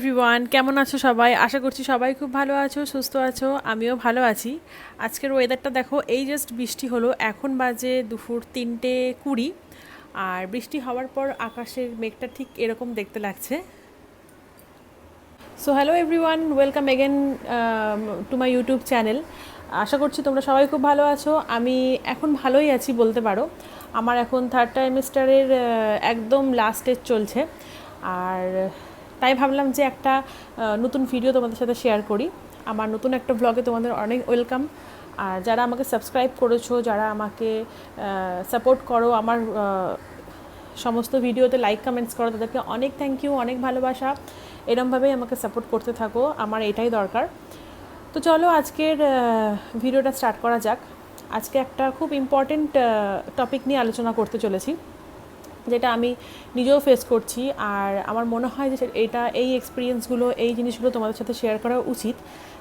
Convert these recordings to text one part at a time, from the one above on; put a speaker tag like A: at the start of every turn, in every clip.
A: Everyone কেমন আছো সবাই? আশা করছি সবাই খুব ভালো আছো, সুস্থ আছো, আমিও ভালো আছি। আজকের ওয়েদারটা দেখো, এই জাস্ট বৃষ্টি হলো, এখন বাজে দুপুর তিনটে কুড়ি, আর বৃষ্টি হওয়ার পর আকাশের মেঘটা ঠিক এরকম দেখতে লাগছে। So hello everyone welcome again to my YouTube channel আশা করছি তোমরা সবাই খুব ভালো আছো, আমি এখন ভালোই আছি বলতে পারো। আমার এখন থার্ড টাইমিস্টারের একদম লাস্ট স্টেজ চলছে। আর তাই ভাবলাম যে একটা নতুন ভিডিও তোমাদের সাথে শেয়ার করি। আমার নতুন একটা ব্লগে তোমাদের অনেক ওয়েলকাম আর যারা আমাকে সাবস্ক্রাইব করেছ, যারা আমাকে সাপোর্ট করো, আমার সমস্ত ভিডিওতে লাইক কমেন্টস করো, তাদেরকে অনেক থ্যাংক ইউ অনেক ভালোবাসা। এরমভাবেই আমাকে সাপোর্ট করতে থাকো, আমার এটাই দরকার। তো চলো আজকের ভিডিওটা স্টার্ট করা যাক। আজকে একটা খুব ইম্পর্টেন্ট টপিক নিয়ে আলোচনা করতে চলেছি। যেটা আমি নিজেও ফেস করছি। আর আমার মনে হয় যে এটা, এই এক্সপিরিয়েন্সগুলো এই জিনিসগুলো তোমাদের সাথে শেয়ার করা উচিত।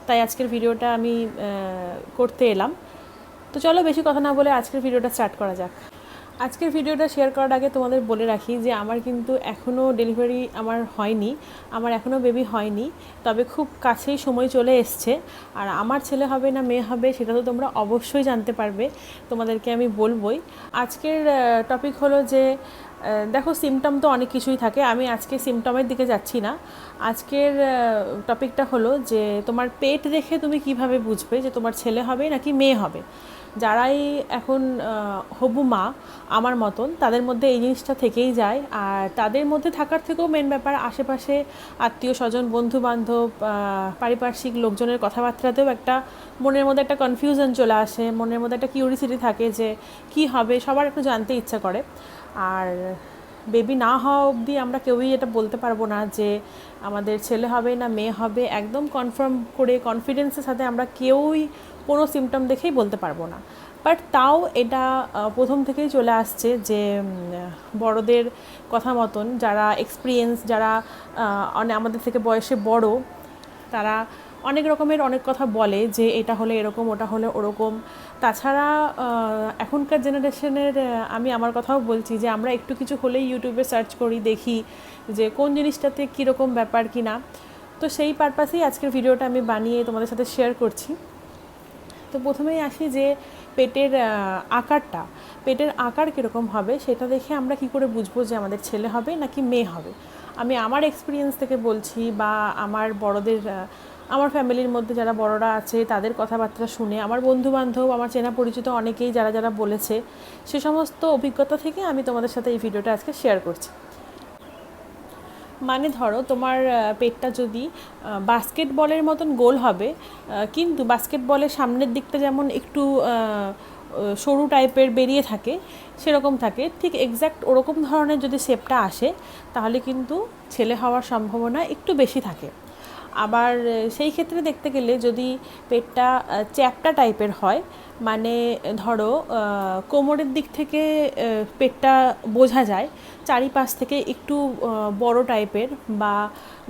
A: তাই আজকের ভিডিওটা আমি করতে এলাম। তো চলো বেশি কথা না বলে আজকের ভিডিওটা স্টার্ট করা যাক। আজকের ভিডিওটা শেয়ার করার আগে তোমাদের বলে রাখি যে আমার কিন্তু এখনও ডেলিভারি আমার হয়নি, আমার এখনও বেবি হয়নি, তবে খুব কাছেই সময় চলে এসছে। আর আমার ছেলে হবে না, মেয়ে হবে, সেটা তো তোমরা অবশ্যই জানতে পারবে। তোমাদেরকে আমি বলবই। আজকের টপিক হলো যে দেখো সিমটম তো অনেক কিছুই থাকে। আমি আজকে সিমটমের দিকে যাচ্ছি না। আজকের টপিকটা হলো যে, তোমার পেট দেখে তুমি কীভাবে বুঝবে যে তোমার ছেলে হবে নাকি মেয়ে হবে? যারাই এখন হবু মা, আমার মতন, তাদের মধ্যে এই জিনিসটা থেকেই যায়। আর তাদের মধ্যে থাকার থেকেও মেন ব্যাপার, আশেপাশে আত্মীয় স্বজন বন্ধু বান্ধব পারিপার্শ্বিক লোকজনের কথাবার্তাতেও একটা মনের মধ্যে একটা কনফিউশন চলে আসে। মনের মধ্যে একটা কিউরিসিটি থাকে যে, কি হবে? সবার একটু জানতে ইচ্ছা করে। আর বেবি না হওয়া অবধি আমরা কেউই এটা বলতে পারব না যে আমাদের ছেলে হবে না মেয়ে হবে, একদম কনফার্ম করে কনফিডেন্সের সাথে আমরা কেউই কোনো সিমটম দেখেই বলতে পারব না। বাট তাও এটা প্রথম থেকেই চলে আসছে যে বড়দের কথা মতন যারা এক্সপিরিয়েন্স যারা আমাদের থেকে বয়সে বড়, তারা অনেক রকমের অনেক কথা বলে যে এটা হলে এরকম, ওটা হলে ওরকম। তাছাড়া এখনকার জেনারেশনের আমি আমার কথাও বলছি যে আমরা একটু কিছু হলেই ইউটিউবে সার্চ করি, দেখি যে কোন জিনিসটাতে কীরকম ব্যাপার কি না তো সেই পারপাসেই আজকের ভিডিওটা আমি বানিয়ে তোমাদের সাথে শেয়ার করছি। তো প্রথমেই আসি যে পেটের আকারটা। পেটের আকার কীরকম হবে সেটা দেখে আমরা কি করে বুঝব যে আমাদের ছেলে হবে নাকি মেয়ে হবে। আমি আমার এক্সপিরিয়েন্স থেকে বলছি বা আমার বড়দের আমার ফ্যামিলির মধ্যে যারা বড়রা আছে, তাদের কথাবার্তা শুনে, আমার বন্ধু বান্ধব আমার চেনা পরিচিত অনেকেই যারা যারা বলেছে, সে সমস্ত অভিজ্ঞতা থেকে আমি তোমাদের সাথে এই ভিডিওটা আজকে শেয়ার করছি। মানে ধরো, তোমার পেটটা যদি বাস্কেটবলের মতন গোল হবে কিন্তু বাস্কেটবলের সামনের দিকটা যেমন একটু সরু টাইপের বেরিয়ে থাকে, সেরকম থাকে, ঠিক এক্স্যাক্ট ওরকম ধরনের যদি শেপটা আসে, তাহলে কিন্তু ছেলে হওয়ার সম্ভাবনা একটু বেশি থাকে। আবার সেই ক্ষেত্রে দেখতে গেলে যদি পেটটা চ্যাপটা টাইপের হয় মানে ধরো কোমরের দিক থেকে পেটটা বোঝা যায়, চারিপাশ থেকে একটু বড় টাইপের বা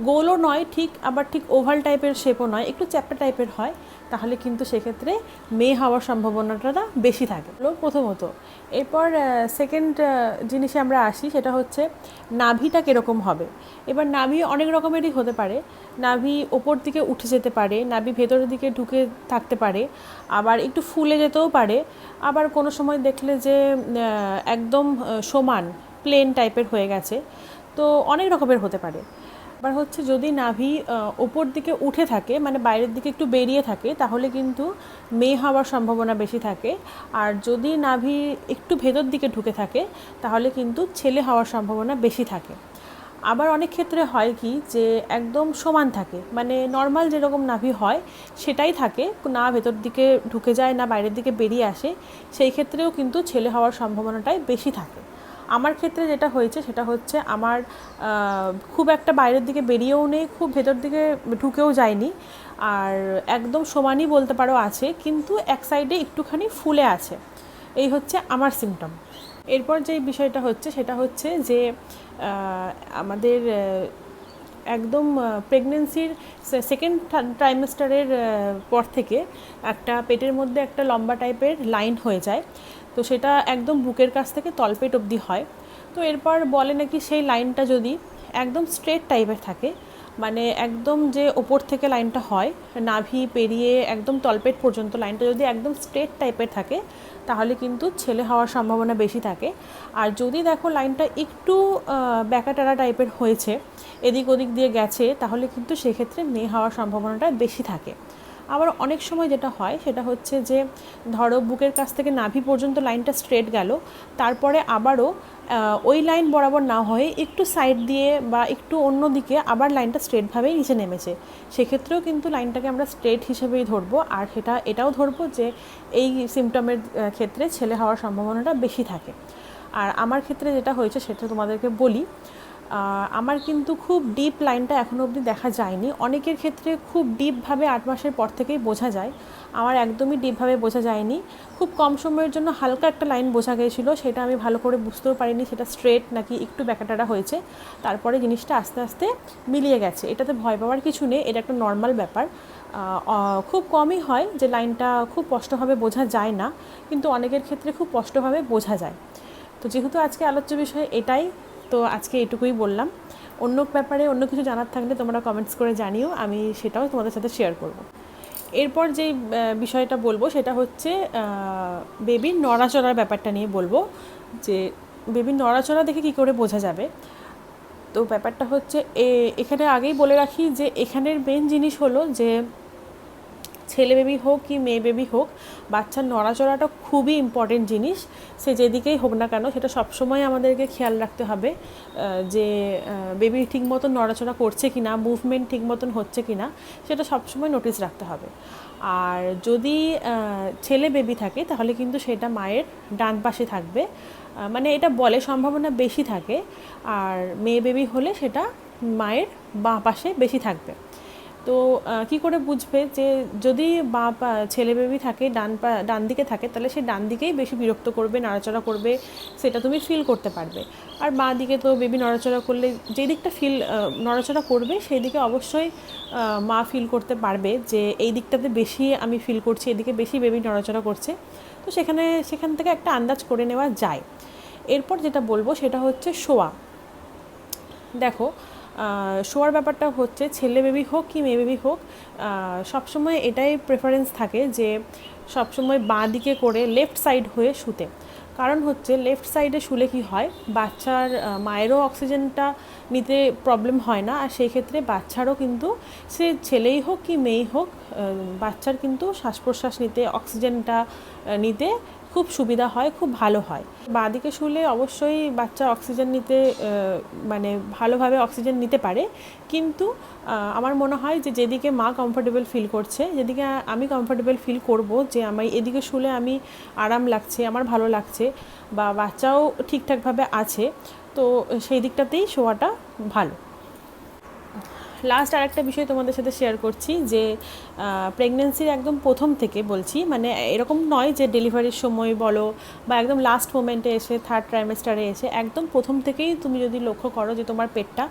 A: গোলও নয়, ঠিক আবার ঠিক ওভাল টাইপের শেপও নয়, একটু চ্যাপটা টাইপের হয়, তাহলে কিন্তু সেক্ষেত্রে মেয়ে হওয়ার সম্ভাবনাটা বেশি থাকে। প্রথমত, এরপর সেকেন্ড জিনিসে আমরা আসি, সেটা হচ্ছে নাভিটা কীরকম হবে? এবার নাভি অনেক রকমেরই হতে পারে, নাভি ওপর দিকে উঠে যেতে পারে, নাভি ভেতরের দিকে ঢুকে থাকতে পারে, আবার একটু ফুলে যেতেও পারে, আবার কোনো সময় দেখলে যে একদম সমান প্লেন টাইপের হয়ে গেছে, তো অনেক রকমের হতে পারে। আবার হচ্ছে যদি নাভি ওপর দিকে উঠে থাকে মানে বাইরের দিকে একটু বেরিয়ে থাকে, তাহলে কিন্তু মেয়ে হওয়ার সম্ভাবনা বেশি থাকে। আর যদি নাভি একটু ভেতর দিকে ঢুকে থাকে, তাহলে কিন্তু ছেলে হওয়ার সম্ভাবনা বেশি থাকে। আবার অনেক ক্ষেত্রে হয় কি যে, একদম সমান থাকে মানে নর্মাল যেরকম নাভি হয়, সেটাই থাকে। না ভেতর দিকে ঢুকে যায়, না বাইরের দিকে বেরিয়ে আসে, সেই ক্ষেত্রেও কিন্তু ছেলে হওয়ার সম্ভাবনাটাই বেশি থাকে। আমার ক্ষেত্রে যেটা হয়েছে সেটা হচ্ছে আমার খুব একটা বাইরের দিকে বেরিয়েও নেই, খুব ভেতর দিকে ঢুকেও যায়নি। আর একদম সমানই বলতে পারো আছে, কিন্তু এক সাইডে একটুখানি ফুলে আছে। এই হচ্ছে আমার সিমটম এরপর যে বিষয়টা হচ্ছে সেটা হচ্ছে যে আমাদের একদম প্রেগনেন্সির সেকেন্ড ট্রাইমেস্টারের পর থেকে একটা পেটের মধ্যে একটা লম্বা টাইপের লাইন হয়ে যায়। তো সেটা একদম বুকের কাছ থেকে তলপেট অবধি হয়। তো এরপর বলে নাকি সেই লাইনটা যদি একদম স্ট্রেট টাইপের থাকে মানে একদম যে ওপর থেকে লাইনটা হয়, নাভি পেরিয়ে একদম তলপেট পর্যন্ত লাইনটা যদি একদম স্ট্রেট টাইপের থাকে, তাহলে কিন্তু ছেলে হওয়ার সম্ভাবনা বেশি থাকে। আর যদি দেখো লাইনটা একটু ব্যাকাটারা টাইপের হয়েছে, এদিক ওদিক দিয়ে গেছে, তাহলে কিন্তু সেক্ষেত্রে মেয়ে হওয়ার সম্ভাবনাটা বেশি থাকে। আবার অনেক সময় যেটা হয়, সেটা হচ্ছে যে ধরো বুকের কাছ থেকে নাভি পর্যন্ত লাইনটা স্ট্রেট গেল, তারপরে আবারও ওই লাইন বরাবর না হয়ে একটু সাইড দিয়ে বা একটু অন্য দিকে আবার লাইনটা স্ট্রেটভাবেই নিচে নেমেছে। সেক্ষেত্রেও কিন্তু লাইনটাকে আমরা স্ট্রেট হিসেবেই ধরবো, আর সেটা, এটাও ধরবো যে এই সিমটমের ক্ষেত্রে ছেলে হওয়ার সম্ভাবনাটা বেশি থাকে। আর আমার ক্ষেত্রে যেটা হয়েছে, সেটা তোমাদেরকে বলি আমার কিন্তু খুব ডিপ লাইনটা এখনও অবধি দেখা যায়নি। অনেকের ক্ষেত্রে খুব ডিপভাবে আট মাসের পর থেকেই বোঝা যায়। আমার একদমই ডিপভাবে বোঝা যায়নি। খুব কম সময়ের জন্য হালকা একটা লাইন বোঝা গিয়েছিল সেটা আমি ভালো করে বুঝতেও পারিনি, সেটা স্ট্রেট নাকি একটু ব্যাকাটারা হয়েছে। তারপরে জিনিসটা আস্তে আস্তে মিলিয়ে গেছে। এটাতে ভয় পাওয়ার কিছু নেই, এটা একটা নর্মাল ব্যাপার। খুব কমই হয় যে লাইনটা খুব স্পষ্টভাবে বোঝা যায় না, কিন্তু অনেকের ক্ষেত্রে খুব স্পষ্টভাবে বোঝা যায়। তো যেহেতু আজকে আলোচ্য বিষয় এটাই তো আজকে এটুকুই বললাম। অন্য ব্যাপারে অন্য কিছু জানার থাকলে তোমরা কমেন্টস করে জানিও, আমি সেটাও তোমাদের সাথে শেয়ার করব। এরপর যে বিষয়টা বলব সেটা হচ্ছে বেবির নড়াচড়ার ব্যাপারটা নিয়ে বলব। যে বেবির নড়াচড়া দেখে কী করে বোঝা যাবে? তো ব্যাপারটা হচ্ছে এখানে আগেই বলে রাখি যে এখানের মেন জিনিস হলো যে ছেলে বেবি হোক কি মেয়ে বেবি হোক, বাচ্চার নড়াচড়াটা খুবই ইম্পর্টেন্ট জিনিস। সে যেদিকেই হোক না কেন, সেটা সবসময় আমাদেরকে খেয়াল রাখতে হবে যে বেবি ঠিক মতন নড়াচড়া করছে কি না মুভমেন্ট ঠিক মতন হচ্ছে কি না সেটা সবসময় নোটিস রাখতে হবে। আর যদি ছেলে বেবি থাকে, তাহলে কিন্তু সেটা মায়ের ডান পাশে থাকবে। মানে এটা বলে সম্ভাবনা বেশি থাকে, আর মেয়ে বেবি হলে সেটা মায়ের বাঁ পাশে বেশি থাকবে। তো কি করে বুঝবে যে যদি বা ছেলে বেবি থাকে, ডান পা, ডান দিকে থাকে, তাহলে সে ডান দিকেই বেশি বিরক্ত করবে, নাড়াচড়া করবে, সেটা তুমি ফিল করতে পারবে। আর বাঁ দিকে তো বেবি নড়াচড়া করলে যেই দিকটা ফিল নড়াচড়া করবে, সেই দিকে অবশ্যই মা ফিল করতে পারবে যে এই দিকটাতে বেশি আমি ফিল করছি এদিকে বেশি বেবি নড়াচড়া করছে। তো সেখানে, সেখান থেকে একটা আন্দাজ করে নেওয়া যায়। এরপর যেটা বলব, সেটা হচ্ছে শোয়া। দেখো শোয়ার ব্যাপারটা হচ্ছে ছেলে বেবি হোক কি মেয়ে বেবি হোক সবসময় এটাই প্রেফারেন্স থাকে যে সবসময় বাঁ দিকে করে লেফট সাইড হয়ে শুতে। কারণ হচ্ছে লেফট সাইডে শুলে কি হয়? বাচ্চার মায়েরও অক্সিজেনটা নিতে প্রবলেম হয় না। আর সেই ক্ষেত্রে বাচ্চারও কিন্তু সে ছেলেই হোক কি মেয়েই হোক বাচ্চার কিন্তু শ্বাস প্রশ্বাস নিতে অক্সিজেনটা নিতে খুব সুবিধা হয়, খুব ভালো হয়। বাঁদিকে শুলে অবশ্যই বাচ্চা অক্সিজেন নিতে মানে ভালোভাবে অক্সিজেন নিতে পারে। কিন্তু আমার মনে হয় যে যেদিকে মা কমফোর্টেবল ফিল করছে, যেদিকে আমি কমফোর্টেবল ফিল করব যে আমি এদিকে শুলে আমি আরাম লাগছে, আমার ভালো লাগছে বা বাচ্চাও ঠিকঠাকভাবে আছে, তো সেই দিকটাতেই শোয়াটা ভালো। লাস্ট আরেকটা বিষয় তোমাদের সাথে শেয়ার করছি যে প্রেগনেন্সির একদম প্রথম থেকে বলছি মানে এরকম নয় যে ডেলিভারির সময় বলো বা একদম লাস্ট মোমেন্টে এসে থার্ড ট্রাইমেস্টারে এসে একদম প্রথম থেকেই তুমি যদি লক্ষ্য করো যে তোমার পেটটা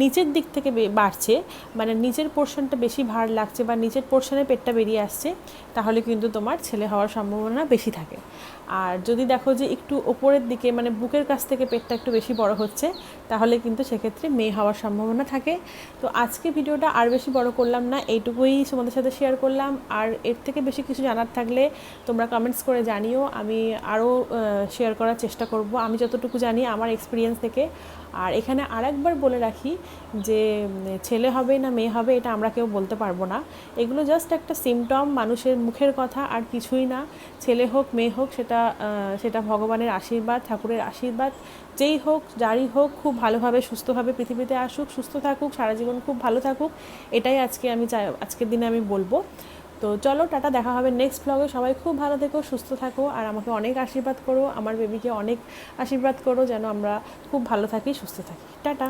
A: নিচের দিক থেকে বাড়ছে মানে নিচের পোর্শনটা বেশি ভার লাগছে বা নিচের পোর্শনে পেটটা বেরিয়ে আসছে, তাহলে কিন্তু তোমার ছেলে হওয়ার সম্ভাবনা বেশি থাকে। আর যদি দেখো যে একটু ওপরের দিকে মানে বুকের কাছ থেকে পেটটা একটু বেশি বড় হচ্ছে, তাহলে কিন্তু সেক্ষেত্রে মেয়ে হওয়ার সম্ভাবনা থাকে। তো আজকে ভিডিওটা আর বেশি বড় করলাম না, এইটুকুই তোমাদের সাথে শেয়ার করলাম। আর এর থেকে বেশি কিছু জানার থাকলে তোমরা কমেন্টস করে জানিও। আমি আরও শেয়ার করার চেষ্টা করব। আমি যতটুকু জানি আমার এক্সপিরিয়েন্স থেকে আর এখানে আরেকবার বলে রাখি যে ছেলে হবে না মেয়ে হবে, এটা আমরা কেউ বলতে পারব না। এগুলো জাস্ট একটা সিমটম মানুষের মুখের কথা, আর কিছুই না। ছেলে হোক, মেয়ে হোক, সেটা সেটা ভগবানের আশীর্বাদ, ঠাকুরের আশীর্বাদ। যেই হোক, যারই হোক, খুব ভালোভাবে, সুস্থভাবে পৃথিবীতে আসুক, সুস্থ থাকুক, সারা জীবন খুব ভালো থাকুক, এটাই আজকে আমি চাই, আজকের দিনে আমি বলব। তো চলো, টাটা, দেখা হবে নেক্সট ব্লগে সবাই খুব ভালো থেকো, সুস্থ থাকো, আর আমাকে অনেক আশীর্বাদ করো, আমার বেবিকে অনেক আশীর্বাদ করো, যেন আমরা খুব ভালো থাকি, সুস্থ থাকি। টাটা।